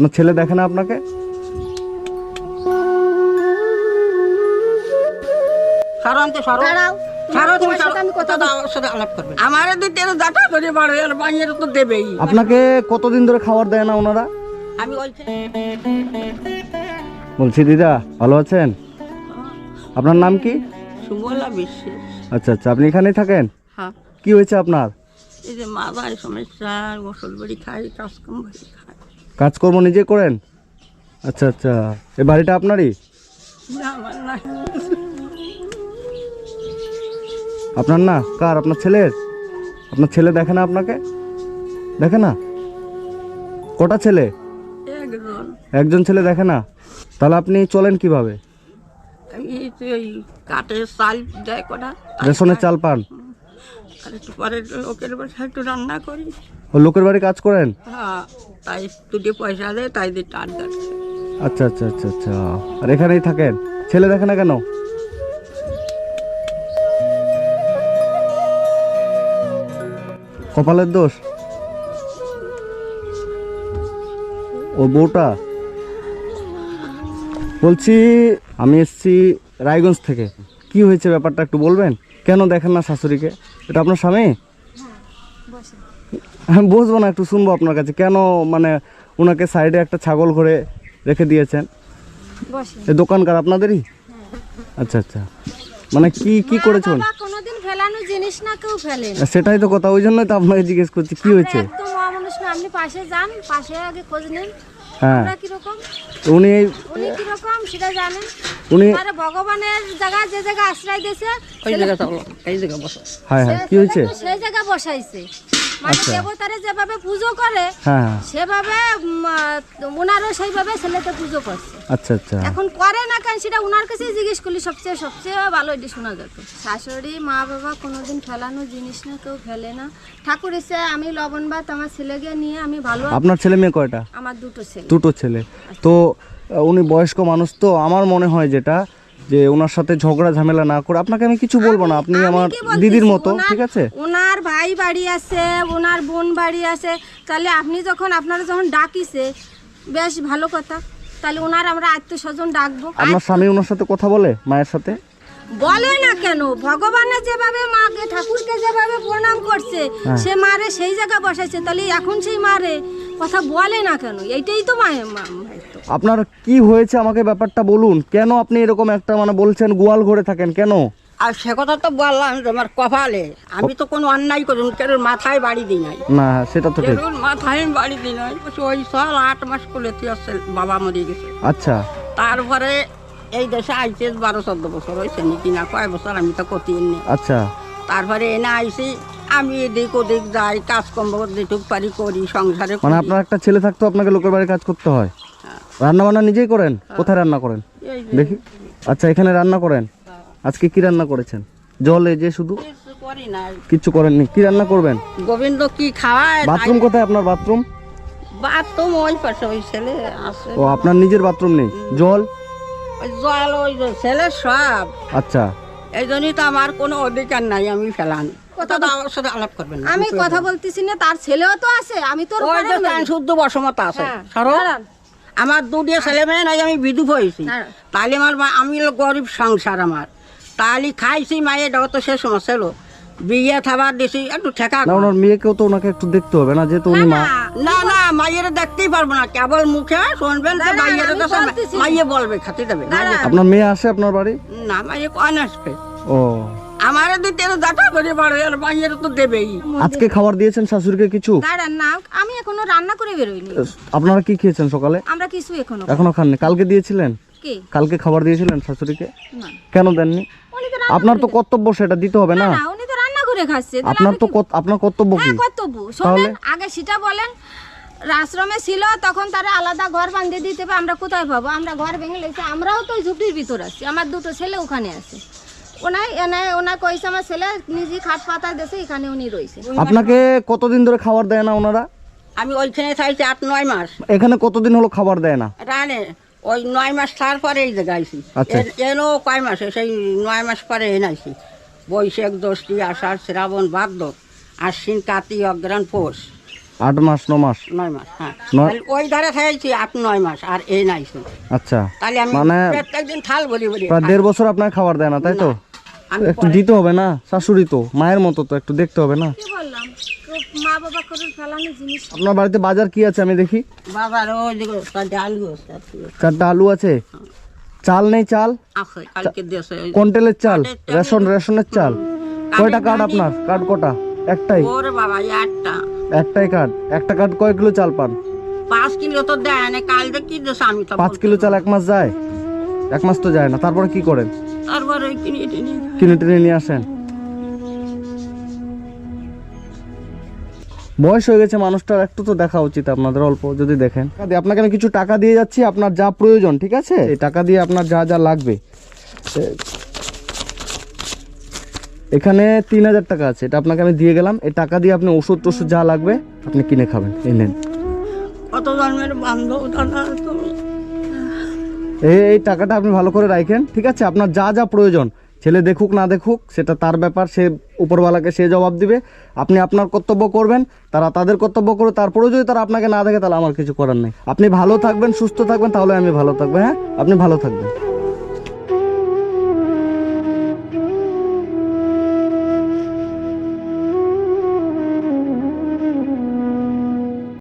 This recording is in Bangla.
আপনার ছেলে দেখে না আপনাকে? আপনাকে কতদিন ধরে খাবার দেয় না ওনারা? বলছি দিদা ভালো আছেন? আপনার নাম কি? আচ্ছা আচ্ছা আপনি এখানেই থাকেন? হ্যাঁ। কি হয়েছে আপনার? এই যে মাথায় সমস্যা গোসল বাড়ি খাই কাজকম বাড়ি খাই। কাজকর্ম নিজে করেন? আচ্ছা আচ্ছা। এই বাড়িটা আপনারই? আপনার না? কার? আপনার ছেলের? আপনার ছেলে দেখে না আপনাকে? দেখে না? কটা ছেলে? একজন। ছেলে দেখে না? তাহলে আপনি চলেন কীভাবে? রেশনের চাল পান? আর একটু পরে লোকের বাসায় একটু রান্না করি। ও লোকের বাড়ি কাজ করেন? হ্যাঁ তাই দুটি পয়সা দেয় তাই দিয়ে টান কাটছে আচ্ছা আচ্ছা আচ্ছা আচ্ছা। আর এখানেই থাকেন? ছেলে দেখে না কেন? কপালের দোষ? ও বউটা? বলছি আমি এসছি রায়গঞ্জ থেকে। কি হয়েছে ব্যাপারটা একটু বলবেন? কেন দেখেন না শাশুড়িকে? এটা আপনার স্বামী? হ্যাঁ বসবো না একটু শুনব আপনার কাছে। কেন মানে ওনাকে সাইডে একটা ছাগল ঘরে রেখে দিয়েছেন? এই দোকানকার আপনাদেরই? আচ্ছা আচ্ছা। মানে কি কি করেছেন? কোনোদিন ফেলানো জিনিস না কেউ ফেলে সেটাই তো কথা ওই জন্যই তো আপনাকে জিজ্ঞেস করছি কি হয়েছে? আপনি পাশে যান পাশে আগে খোঁজ নেন। হ্যাঁ। উনি উনি কীরকম সেটা জানেন। উনি ভগবানের জায়গা যে জায়গা আশ্রয় দিয়েছে ওই জায়গা চলো এই জায়গা বসো হ্যাঁ হ্যাঁ কি হয়েছে? সেই জায়গা বসাইছে। মানে দেবতারে যেভাবে পুজো করে হ্যাঁ হ্যাঁ। সেভাবে ওনারও সেইভাবে ছেলেকে পুজো করছে। আচ্ছা আচ্ছা। এখন করে না কেন সেটা ওনার কাছেই জিজ্ঞেস করলি সবচেয়ে সবচেয়ে ভালো এটি শোনা যেত শাশুড়ি মা বাবা কোনোদিন ফেলানো জিনিস না কেউ ফেলে না। ঠাকুর এসে আমি লবণ ভাত আমার ছেলেকে নিয়ে আমি ভালো আপনার ছেলে মেয়ে কয়টা? আমার দুটো ছেলে। দুটো ছেলে। তো উনি বয়স্ক মানুষ তো আমার মনে হয় যেটা যে ওনার সাথে ঝগড়া ঝামেলা না করে আপনাকে আমি কিছু বলব না আপনি আমার দিদির মতো ঠিক আছে? ওনার ভাই বাড়ি আছে ওনার বোন বাড়ি আছে তাহলে আপনি যখন আপনারা যখন ডাকিছে বেশ ভালো কথা তাহলে ওনার আমরা আত্মীয় স্বজন ডাকবো। আপনার স্বামী ওনার সাথে কথা বলে মায়ের সাথে? বলে না কেন? ভগবানের যেভাবে মাকে ঠাকুরকে যেভাবে প্রণাম করছে সে মারে সেই জায়গা বসাইছে তাহলে এখন সেই মারে কথা বলে না কেন? এইটাই তো মায়ের মা-। আপনার কি হয়েছে আমাকে ব্যাপারটা বলুন? কেন আপনি এরকম একটা মানে বলছেন গোয়াল ঘরে থাকেন? কেন? আর সে কথা তো বললাম যে আমার কপালে। আমি তো কোনো অন্যায় করি কেন মাথায় বাড়ি দিই নাই? না সেটা তো ঠিক। কেন মাথায় বাড়ি দিই নাই? ওই সাল আট মাস করলে আসছে বাবা মরে গেছে। আচ্ছা। তারপরে এই দেশে আইছে বারো চোদ্দ বছর হয়েছে নাকি না কয় বছর? আমি তো করতে নি আচ্ছা। তারপরে এনে আইছি আমি এদিক ওদিক যাই কাজকর্ম যেটুক পারি করি সংসারে মানে আপনার একটা ছেলে থাকতো আপনাকে লোকের বাড়ি কাজ করতে হ্যাঁ। রান্না বান্না নিজেই করেন? কোথায় রান্না করেন? দেখি। আচ্ছা এখানে রান্না করেন? আজকে কি রান্না করেছেন? জল যে শুধু? কিছু কিচ্ছু করেননি। কি রান্না করবেন? গোবিন্দ কি খাওয়ায়? বাথরুম কোথায় আপনার বাথরুম? বাথরুম ওই পাশে ওই ছেলে আছে। ও আপনার নিজের বাথরুম নেই? জল? ওই জল ওই ছেলে সব। আচ্ছা। এই জন্যই তো আমার কোনো অধিকার নাই আমি ফেলান। কথা তো আমার সাথে আলাপ করবেন আমি কথা বলতেছি না তার ছেলেও তো আছে আমি। তার শুদ্ধ বসমতা আছে। হ্যাঁ, সরো। দাঁড়ান। আমার দুটো ছেলে মেয়ে নাই আমি বিধু হয়েছি তাহলে আমার মা- আমি গরিব সংসার আমার। তাহলে খাইছি মায়ের দাও তো সে সমস্যা হলো। বিয়ে থাবার দিছি একটু ঠেকা না ওনার মেয়েকেও তো ওনাকে একটু দেখতে হবে না যেহেতু উনি মা। না না মায়ের দেখতেই পারব না কেবল মুখে শুনবেন যে দাঁড়ান, মায়ের কাছে মাইয়ে বলবে খাতে দেবে। আপনার মেয়ে আসে আপনার বাড়ি? না মাইয়ে কয় না আসবে? ও। আমার দুই তেরো দাটা করে বাড়ো আর মাইয়ের তো দেবেই। আজকে খাবার দিয়েছেন শাশুড়িকে কিছু? না আমি এখনও রান্না করে বেরোইনি। আপনারা কি খেয়েছেন সকালে? আমরা কিছু এখনও এখনও খাননি। কালকে দিয়েছিলেন? কি? কালকে খাবার দিয়েছিলেন শাশুড়িকে? না। কেন দেননি? রান্না আপনার তো কর্তব্য সেটা দিতে হবে না। উনি তো রান্না করে খাচ্ছে। আপনার তো আপনার কর্তব্য কি? হ্যাঁ কর্তব্য। শোনেন আগে সেটা বলেন। আশ্রমে ছিল তখন তারা আলাদা ঘর বাঁধিয়ে দিতে হবে আমরা কোথায় পাবো? আমরা ঘর ভেঙে লেগেছি আমরাও তো ঝুপড়ির ভিতর আছি। আমার দুটো ছেলে ওখানে আছে। ওনাই এনে ওনা কইছে আমার ছেলে নিজে খাট পাতা দেশে এখানে উনি রয়েছে আপনাকে কতদিন ধরে খাবার দেয় না ওনারা? আমি ওইখানে থাকছি আট নয় মাস। এখানে কতদিন হলো খাবার দেয় না? রানে ওই নয় মাস তারপরে এই জায়গায় আইছি আচ্ছা। এনো কয় মাসে সেই নয় মাস পরে এনে আইছি বৈশাখ দশটি আষাঢ় শ্রাবণ ভাদ্র আশ্বিন কাতি অগ্রাণ পৌষ। আট মাস ন মাস? নয় মাস হ্যাঁ। ওই ধারে থাকছি আট নয় মাস আর এই নাইছি। আচ্ছা। তাহলে আমি মানে প্রত্যেকদিন থাল বলি বলি। দেড় বছর আপনার খাবার দেয় না তাই তো? একটু দিতে হবে না শাশুড়ি তো মায়ের মতো তো একটু দেখতে হবে না। কি বললাম? তো মা বাবা জিনিস। আপনার বাড়িতে বাজার কি আছে আমি দেখি? ওই চারটে আলু আছে। চারটা আলু আছে? চাল নেই চাল? কন্টেলের চাল? রেশন রেশনের চাল। কয়টা কার্ড আপনার? কার্ড কটা? একটাই? বাবা এই একটাই কার্ড একটা কার্ড কয় কিলো চাল পান? পাঁচ কিলো তো দেয় না কালকে কি আমি পাঁচ কিলো চাল এক মাস যায়? এক মাস তো যায় না তারপরে কি করেন। তারপরে কিনে টিনে কিনে টেনে নিয়ে আসেন। বয়স হয়ে গেছে মানুষটার একটু তো দেখা উচিত আপনাদের অল্প যদি দেখেন। আপনাকে আমি কিছু টাকা দিয়ে যাচ্ছি আপনার যা প্রয়োজন ঠিক আছে? এই টাকা দিয়ে আপনার যা যা লাগবে। এখানে তিন হাজার টাকা আছে এটা আপনাকে আমি দিয়ে গেলাম। এই টাকা দিয়ে আপনি ওষুধ টষুধ যা লাগবে আপনি কিনে খাবেন। এই নেন। কত জন্মের বান্ধব দাদা তুমি এই এই টাকাটা আপনি ভালো করে রাখেন ঠিক আছে? আপনার যা যা প্রয়োজন, ছেলে দেখুক, না দেখুক, সেটা তার ব্যাপার, সে উপরওয়ালাকে সে জবাব দিবে। আপনি আপনার কর্তব্য করবেন, তারা তাদের কর্তব্য করে তারপরেও যদি তারা আপনাকে না দেখে, তাহলে আমার কিছু করার নেই। আপনি ভালো থাকবেন, সুস্থ থাকবেন, তাহলে আমি ভালো থাকব হ্যাঁ? আপনি ভালো থাকবেন।